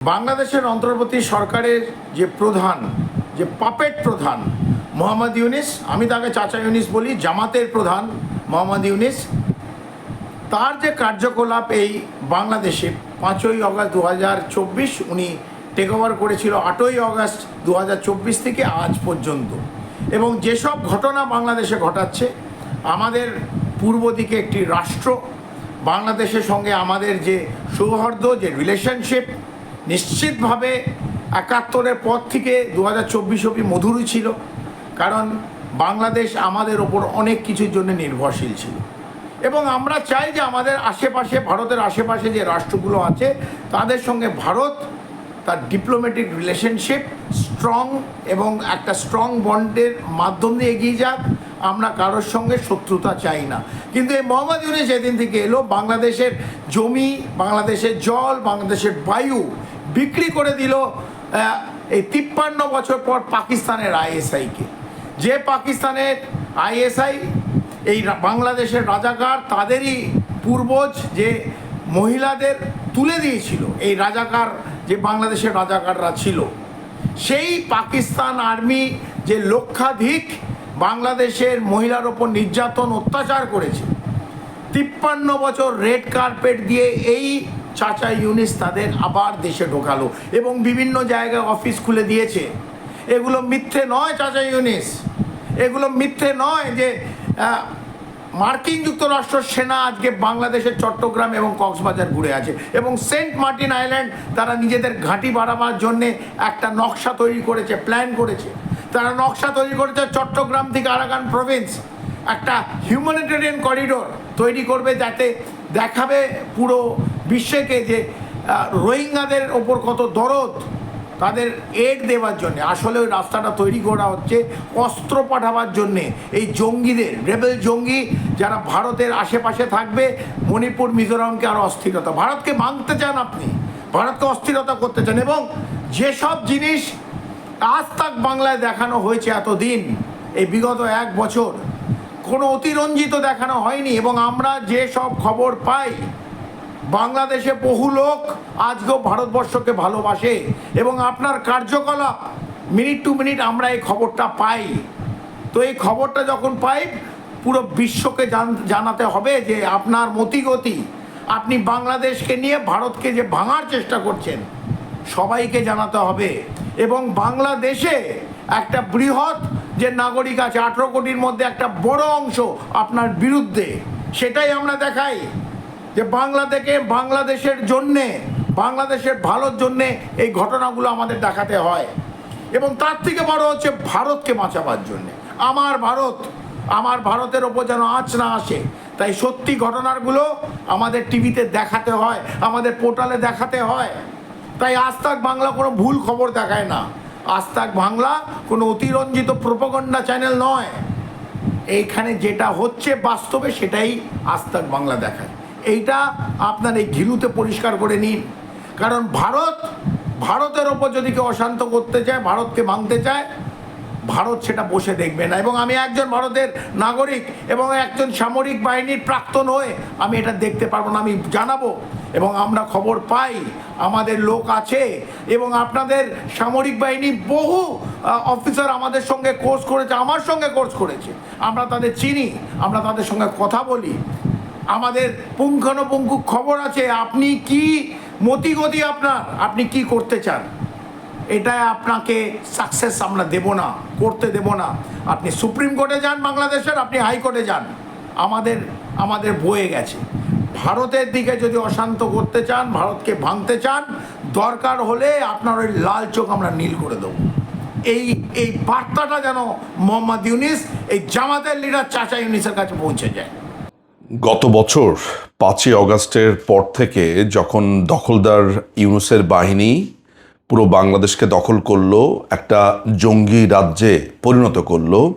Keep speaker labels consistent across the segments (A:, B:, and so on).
A: বাংলাদেশের অন্তর্বর্তী সরকারের যে প্রধান, যে পাপেট প্রধান, মোহাম্মদ ইউনিস, আমি তাকে চাচা ইউনিস বলি, জামাতের প্রধান মোহাম্মদ ইউনিস, তার যে কার্যকলাপ এই বাংলাদেশে পাঁচই অগস্ট দু হাজার চব্বিশ উনি টেক ওভার করেছিল আটই অগস্ট দু হাজার চব্বিশ থেকে আজ পর্যন্ত। এবং যেসব ঘটনা বাংলাদেশে ঘটাচ্ছে, আমাদের পূর্ব দিকে একটি রাষ্ট্র, বাংলাদেশের সঙ্গে আমাদের যে সৌহার্দ্য, যে রিলেশনশিপ নিশ্চিতভাবে একাত্তরের পর থেকে দু হাজার চব্বিশ অব্দি মধুরই ছিল, কারণ বাংলাদেশ আমাদের ওপর অনেক কিছুর জন্য নির্ভরশীল ছিল। এবং আমরা চাই যে আমাদের আশেপাশে, ভারতের আশেপাশে যে রাষ্ট্রগুলো আছে, তাদের সঙ্গে ভারত তার ডিপ্লোম্যাটিক রিলেশনশিপ স্ট্রং এবং একটা স্ট্রং বন্ডের মাধ্যম দিয়ে এগিয়ে যাক। আমরা কারোর সঙ্গে শত্রুতা চাই না। কিন্তু এই মোহাম্মদ ইউনিস যেদিন থেকে এলো, বাংলাদেশের জমি, বাংলাদেশের জল, বাংলাদেশের বায়ু বিক্রি করে দিল এই তিপ্পান্ন বছর পর পাকিস্তানের আইএসআইকে। যে পাকিস্তানের আইএসআই, এই বাংলাদেশের রাজাকার তাদেরই পূর্বজ যে মহিলাদের তুলে দিয়েছিল, এই রাজাকার, যে বাংলাদেশের রাজাকাররা ছিল, সেই পাকিস্তান আর্মি যে লক্ষাধিক বাংলাদেশের মহিলার ওপর নির্যাতন, অত্যাচার করেছে, তিপ্পান্ন বছর রেড কার্পেট দিয়ে এই চাচা ইউনিস তাদের আবার দেশে ঢোকালো এবং বিভিন্ন জায়গায় অফিস খুলে দিয়েছে। এগুলো মিথ্যে নয় চাচা ইউনিস। এগুলো মিথ্যে নয় যে মার্কিন যুক্তরাষ্ট্র সেনা আজকে বাংলাদেশের চট্টগ্রাম এবং কক্সবাজার ঘুরে আছে এবং সেন্ট মার্টিন আইল্যান্ড তারা নিজেদের ঘাঁটি বাড়াবার জন্যে একটা নকশা তৈরি করেছে, প্ল্যান করেছে। তারা নকশা তৈরি করেছে চট্টগ্রাম থেকে আরাকান প্রভিন্স। একটা হিউম্যানিটেরিয়ান করিডোর তৈরি করবে যাতে দেখাবে পুরো বিশ্বকে যে রোহিঙ্গাদের ওপর কত দরদ, তাদের এড দেওয়ার জন্য, আসলে ওই রাস্তাটা তৈরি করা হচ্ছে অস্ত্র পাঠাবার জন্যে। এই জঙ্গিদের, রেবেল জঙ্গি যারা ভারতের আশেপাশে থাকবে, মণিপুর, মিজোরামকে আরও অস্থিরতা। ভারতকে ভাঙতে চান আপনি, ভারতকে অস্থিরতা করতে চান এবং যেসব জিনিস আজ তাক বাংলায় দেখানো হয়েছে এতদিন, এই বিগত এক বছর, কোনো অতিরঞ্জিত দেখানো হয়নি এবং আমরা যে সব খবর পাই বাংলাদেশে বহু লোক আজকেও ভারতবর্ষকে ভালোবাসে এবং আপনার কার্যকলাপ মিনিট টু মিনিট আমরা এই খবরটা পাই। তো এই খবরটা যখন পাই, পুরো বিশ্বকে জানাতে হবে যে আপনার মতিগতি, আপনি বাংলাদেশকে নিয়ে ভারতকে যে ভাঙার চেষ্টা করছেন, সবাইকে জানাতে হবে এবং বাংলাদেশে একটা বৃহৎ যে নাগরিক আছে, আঠেরো কোটির মধ্যে একটা বড় অংশ আপনার বিরুদ্ধে, সেটাই আমরা দেখাই। যে বাংলা থেকে বাংলাদেশের জন্যে, বাংলাদেশের ভালোর জন্যে এই ঘটনাগুলো আমাদের দেখাতে হয়। এবং তার থেকে বড় হচ্ছে ভারতকে বাঁচাবার জন্যে। আমার ভারত, আমার ভারতের ওপর যেন আঁচ না আসে, তাই সত্যি ঘটনাগুলো আমাদের টিভিতে দেখাতে হয়, আমাদের পোর্টালে দেখাতে হয়। তাই আজ তাক বাংলা কোনো ভুল খবর দেখায় না। আজ তাক বাংলা কোনো অতিরঞ্জিত প্রোপাগন্ডা চ্যানেল নয়। এইখানে যেটা হচ্ছে বাস্তবে সেটাই আস্তাক বাংলা দেখায়। এইটা আপনার এই ঘিলুতে পরিষ্কার করে নিন। কারণ ভারত, ভারতের ওপর যদি কেউ অশান্ত করতে চায়, ভারতকে ভাঙতে চায়, ভারত সেটা বসে দেখবে না। এবং আমি একজন ভারতের নাগরিক এবং একজন সামরিক বাহিনীর প্রাক্তন হয়ে আমি এটা দেখতে পারব না, আমি জানাব। এবং আমরা খবর পাই, আমাদের লোক আছে, এবং আপনাদের সামরিক বাহিনী বহু অফিসার আমাদের সঙ্গে কোর্স করেছে, আমার সঙ্গে কোর্স করেছে। আমরা তাদের চিনি, আমরা তাদের সঙ্গে কথা বলি। আমাদের পুঙ্খানুপুঙ্খু খবর আছে, আপনি কি মতিগতি আপনার? আপনি কি করতে চান? এটা আপনাকে সাকসেস আমরা দেব না, করতে দেব না। আপনি সুপ্রিম কোর্টে যান বাংলাদেশের, আপনি হাইকোর্টে যান। আমাদের আমাদের বয়ে গেছে। ভারতের দিকে যদি অশান্ত করতে চান, ভারতকে ভাঙতে চান, দরকার হলে আপনার ওই লাল চোখ আমরা নীল করে দেবো। এই এই বার্তাটা যেন মোহাম্মদ ইউনিস, এই জামাতের লিডার চাচা ইউনিসের কাছে পৌঁছে যায়।
B: গত বছর পাঁচই অগাস্টের পর থেকে যখন দখলদার ইউনুসের বাহিনী পুরো বাংলাদেশকে দখল করল, একটা জঙ্গি রাজ্যে পরিণত করল,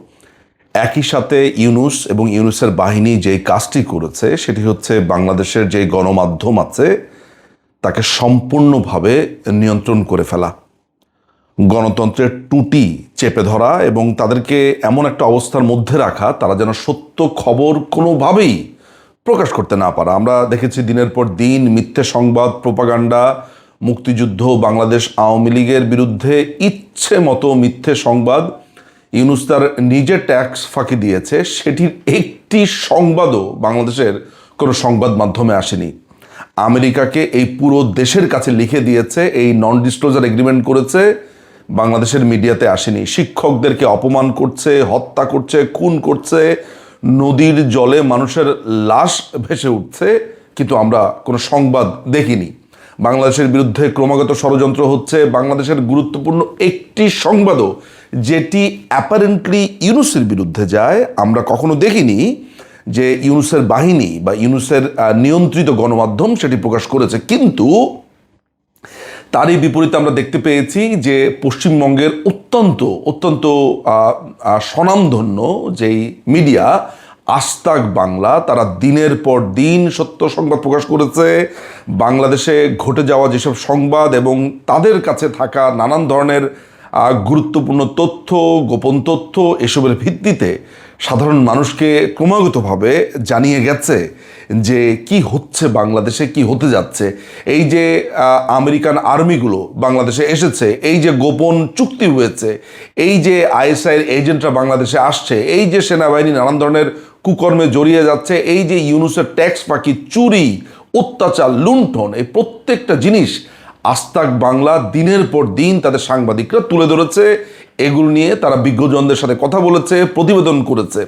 B: একই সাথে ইউনুস এবং ইউনুসের বাহিনী যে কাজটি করেছে, সেটি হচ্ছে বাংলাদেশের যে গণমাধ্যম আছে, তাকে সম্পূর্ণভাবে নিয়ন্ত্রণ করে ফেলা। গণতন্ত্রের টুটি চেপে ধরা এবং তাদেরকে এমন একটা অবস্থার মধ্যে রাখা, তারা যেন সত্য খবর কোনোভাবেই প্রকাশ করতে না পারা। আমরা দেখেছি দিনের পর দিন মিথ্যে সংবাদ, প্রোপাগান্ডা, মুক্তিযুদ্ধ বাংলাদেশ আওয়ামী লীগের বিরুদ্ধে ইচ্ছে মতো মিথ্যে সংবাদ। ইউনুস তার নিজের ট্যাক্স ফাঁকি দিয়েছে। সেটির একটি সংবাদও বাংলাদেশের কোনো সংবাদ মাধ্যমে আসেনি। আমেরিকাকে এই পুরো দেশের কাছে লিখে দিয়েছে, এই নন ডিসক্লোজার এগ্রিমেন্ট করেছে। বাংলাদেশের মিডিয়াতে আসেনি। শিক্ষকদেরকে অপমান করছে, হত্যা করছে, খুন করছে। নদীর জলে মানুষের লাশ ভেসে উঠছে, কিন্তু আমরা কোনো সংবাদ দেখিনি। বাংলাদেশের বিরুদ্ধে ক্রমাগত ষড়যন্ত্র হচ্ছে। বাংলাদেশের গুরুত্বপূর্ণ একটি সংবাদও, যেটি অ্যাপারেন্টলি ইউনুসের বিরুদ্ধে যায়, আমরা কখনো দেখিনি যে ইউনুসের বাহিনী বা ইউনুসের নিয়ন্ত্রিত গণমাধ্যম সেটি প্রকাশ করেছে। কিন্তু তারই বিপরীতে আমরা দেখতে পেয়েছি যে পশ্চিমবঙ্গের অত্যন্ত অত্যন্ত স্বনামধন্য যেই মিডিয়া, আস্তাক বাংলা, তারা দিনের পর দিন সত্য সংবাদ প্রকাশ করেছে। বাংলাদেশে ঘটে যাওয়া যেসব সংবাদ এবং তাদের কাছে থাকা নানান ধরনের গুরুত্বপূর্ণ তথ্য, গোপন তথ্য এসবের ভিত্তিতে সাধারণ মানুষকে ক্রমাগতভাবে জানিয়ে গেছে যে কি হচ্ছে বাংলাদেশে, কি হতে যাচ্ছে। এই যে আমেরিকান আর্মিগুলো বাংলাদেশে এসেছে, এই যে গোপন চুক্তি হয়েছে, এই যে আইএসআইয়ের এজেন্টরা বাংলাদেশে আসছে, এই যে সেনাবাহিনী নানান ধরনের কুকর্মে জড়িয়ে যাচ্ছে, এই যে ইউনুসের ট্যাক্স পাখি, চুরি, অত্যাচার, লুণ্ঠন, এই প্রত্যেকটা জিনিস আস্তাক বাংলা দিনের পর দিন তাদের সাংবাদিকরা তুলে ধরেছে। এগুলো নিয়ে তারা বিজ্ঞজনদের সাথে কথা বলেছে, প্রতিবেদন করেছে।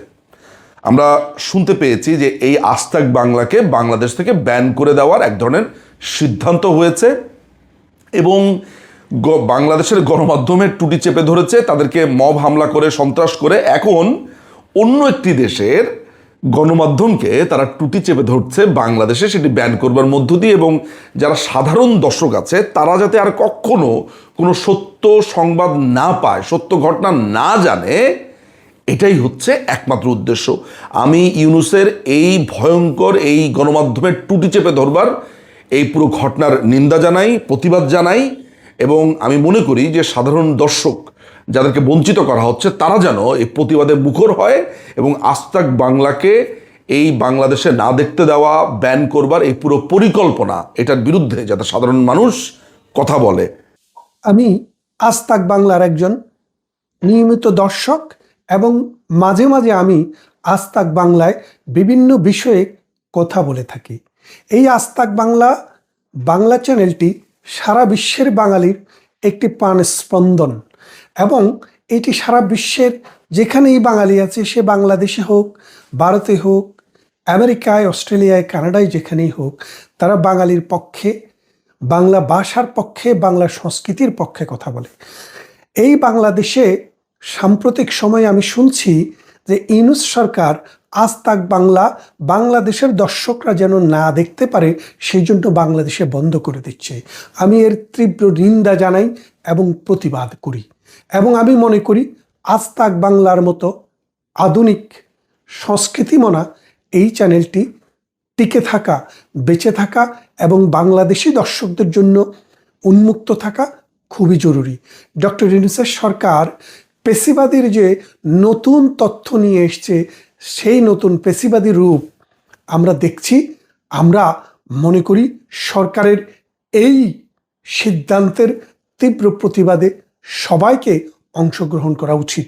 B: আমরা শুনতে পেয়েছি যে এই আস্তাক বাংলাকে বাংলাদেশ থেকে ব্যান করে দেওয়ার এক ধরনের সিদ্ধান্ত হয়েছে এবং বাংলাদেশের গণমাধ্যমের টুটি চেপে ধরেছে, তাদেরকে মব হামলা করে, সন্ত্রাস করে। এখন অন্য একটি দেশের গণমাধ্যমকে তারা টুটি চেপে ধরছে বাংলাদেশে, সেটি ব্যান করবার মধ্য দিয়ে এবং যারা সাধারণ দর্শক আছে, তারা যাতে আর কখনো কোনো সত্য সংবাদ না পায়, সত্য ঘটনা না জানে, এটাই হচ্ছে একমাত্র উদ্দেশ্য। আমি ইউনুসের এই ভয়ঙ্কর এই গণমাধ্যমের টুটি চেপে ধরবার এই পুরো ঘটনার নিন্দা জানাই, প্রতিবাদ জানাই এবং আমি মনে করি যে সাধারণ দর্শক যাদেরকে বঞ্চিত করা হচ্ছে, তারা যেন এই প্রতিবাদে মুখর হয় এবং আস্তাক বাংলাকে এই বাংলাদেশে না দেখতে দেওয়া, ব্যান করবার এই পুরো পরিকল্পনা, এটার বিরুদ্ধে যাতে সাধারণ মানুষ কথা বলে।
C: আমি আজ তাক বাংলার একজন নিয়মিত দর্শক এবং মাঝে মাঝে আমি আজ তাক বাংলায় বিভিন্ন বিষয়ে কথা বলে থাকি। এই আজ তাক বাংলা বাংলা চ্যানেলটি সারা বিশ্বের বাঙালির একটি প্রাণ স্পন্দন এবং এটি সারা বিশ্বের যেখানেই বাঙালি আছে, সে বাংলাদেশে হোক, ভারতে হোক, আমেরিকায়, অস্ট্রেলিয়ায়, কানাডায় যেখানেই হোক, তারা বাঙালির পক্ষে, বাংলা ভাষার পক্ষে, বাংলা সংস্কৃতির পক্ষে কথা বলে। এই বাংলাদেশে সাম্প্রতিক সময়ে আমি শুনছি যে ইউনুস সরকার আজ তাক বাংলা বাংলাদেশের দর্শকরা যেন না দেখতে পারে সেই জন্য বাংলাদেশে বন্ধ করে দিচ্ছে। আমি এর তীব্র নিন্দা জানাই এবং প্রতিবাদ করি। এবং আমি মনে করি আজ তাক বাংলার মতো আধুনিক সংস্কৃতিমনা এই চ্যানেলটি টিকে থাকা, বেঁচে থাকা এবং বাংলাদেশি দর্শকদের জন্য উন্মুক্ত থাকা খুবই জরুরি। ডক্টর ইউনুসের সরকার পেশিবাদীর যে নতুন তথ্য নিয়ে এসছে সেই নতুন পেশিবাদী রূপ আমরা দেখছি, আমরা মনে করি সরকারের এই সিদ্ধান্তের তীব্র প্রতিবাদে সবাইকে অংশগ্রহণ করা উচিত।